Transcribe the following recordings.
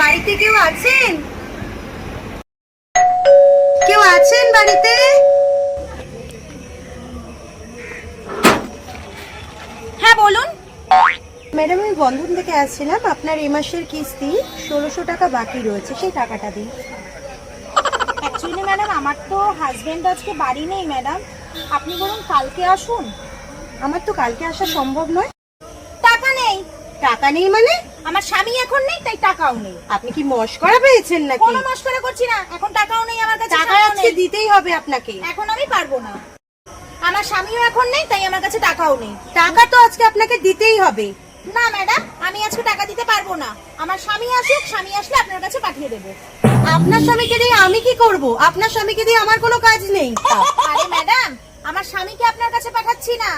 বাড়িতে কেউ আছেন? কেউ আছেন বাড়িতে? হ্যাঁ বলুন। ম্যাডাম আমি বন্ধন থেকে আসছিলাম। আপনার এই মাসের কিস্তি ষোলোশো টাকা বাকি রয়েছে। সেই টাকাটা দিন। অ্যাকচুয়ালি ম্যাডাম আমার তো হাজবেন্ড আজকে বাড়ি নেই ম্যাডাম। আপনি বলুন কালকে আসুন। আমার তো কালকে আসা সম্ভব নয়। টাকা নেই। টাকা নেই মানে? আমার স্বামী এখন নেই তাই টাকাও নেই। আপনি কি মস্করা পেয়েছেন নাকি? কোনো মস্করা করছি না এখন টাকাও নেই আমার কাছে টাকা আজকে। দিতেই হবে আপনাকে। এখন আমি পারব না। আমার স্বামীও এখন নেই তাই আমার কাছে টাকাও নেই। টাকা তো আজকে আপনাকে দিতেই হবে। না ম্যাডাম আমি আজকে টাকা দিতে পারব না। আমার স্বামী আসুক স্বামী আসলে আপনার কাছে পাঠিয়ে দেবো। আপনার স্বামীকে দিয়ে আমি কি করব? আপনার স্বামীকে দিয়ে আমার কোনো কাজ নেই। আরে ম্যাডাম আমার স্বামীকে আপনার কাছে পাঠাচ্ছি না।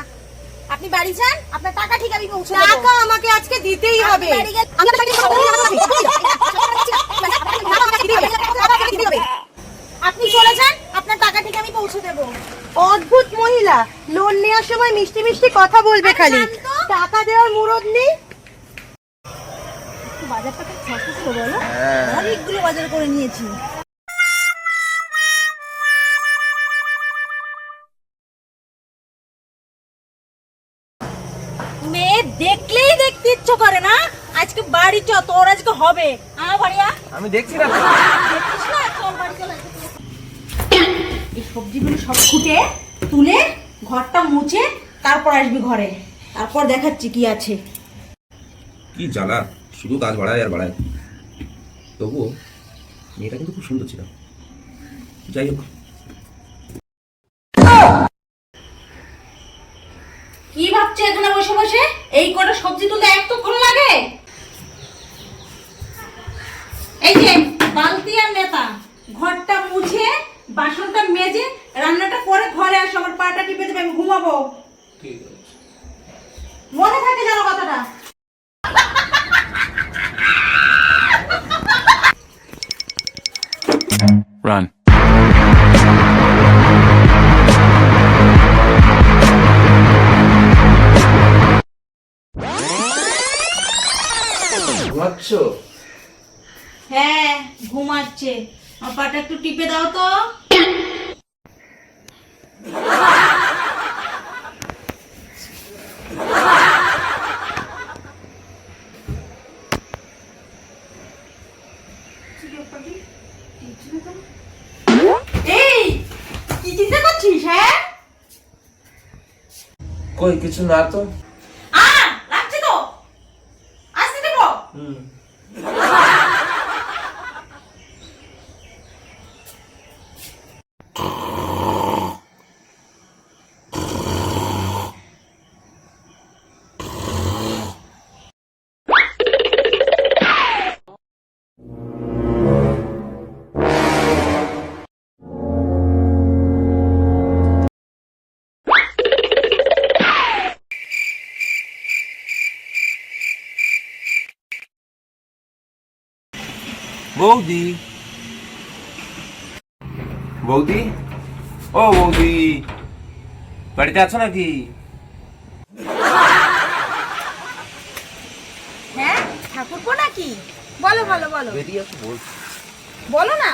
আপনি বাড়ি যান আপনার টাকা ঠিক আমি পৌঁছে দেবো। টাকা আজকে দিতেই হবে। আপনি চলে যান আপনার টাকা ঠিক আমি পৌঁছে দেবো। অদ্ভুত মহিলা লোন নেওয়ার সময় মিষ্টি মিষ্টি কথা বলবে খালি। টাকা দেওয়ার মুরদ নেই। বাজারটা খুব সস্তা ছিল বলো। অনেকগুলো বাজার করে নিয়েছি। মেয়ে দেখলেই দেখতে ইচ্ছে করে না? আজকে বাড়ি চ তোর আজকে হবে। আমার বাড়ি আমি দেখছি না। দেখছিস না চল বাড়ি চল এই সবজিগুলো সব খুঁটে তুলে ঘরটা মুছে তারপর আসবি ঘরে। তারপর দেখাচ্ছি কি আছে। কি জ্বালা? শুধু কাজ বাড়ায় আর বাড়ায়। তবুও মেয়েটা কিন্তু খুব সুন্দর ছিল। যাই হোক ভাবছ এখানে বসে বসে? এই কটা সবজি এক তো লাগে? এই যে বালতি আর নেতা। ঘরটা মুছে বাসনটা মেজে রান্নাটা করে ঘরে আসো আমার পাটা টিপে দেবে আমি ঘুমাবো। মনে থাকে যেন কথাটা। Run. ঘুমাচ্ছ? হ্যাঁ ঘুমাচ্ছে। আমার পাটা একটু টিপে দাও তো। এই কি চিন্তা করছিস হ্যাঁ? কই কিছু না তো? বৌদি। বৌদি? ও বৌদি। বাড়িতে আছো নাকি? হ্যাঁ ঠাকুরপো নাকি? বলো বলো বলো। বেরিয়ে আসো বলছি। বলো না।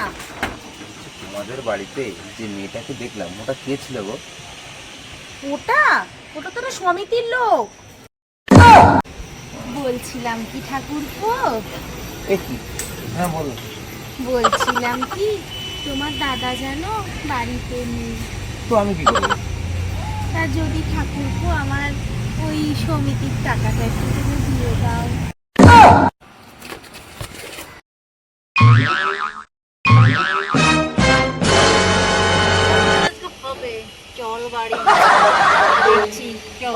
তোমাদের বাড়িতে যে মেয়েটাকে দেখলাম ওটা কে ছিল গো? ওটা? ওটা তো সমিতির লোক। বলছিলাম কি ঠাকুরপো? এ কি? হ্যাঁ বলো। বলছিলাম কি তোমার দাদা যেন বাড়িতে নেই। তো আমি কি করব? তা যদি ঠাকুরপো আমার ওই সমিতির টাকাটা একটু তুমি দিয়ে দাও। হবে চল বাড়ি। দেখছি চল।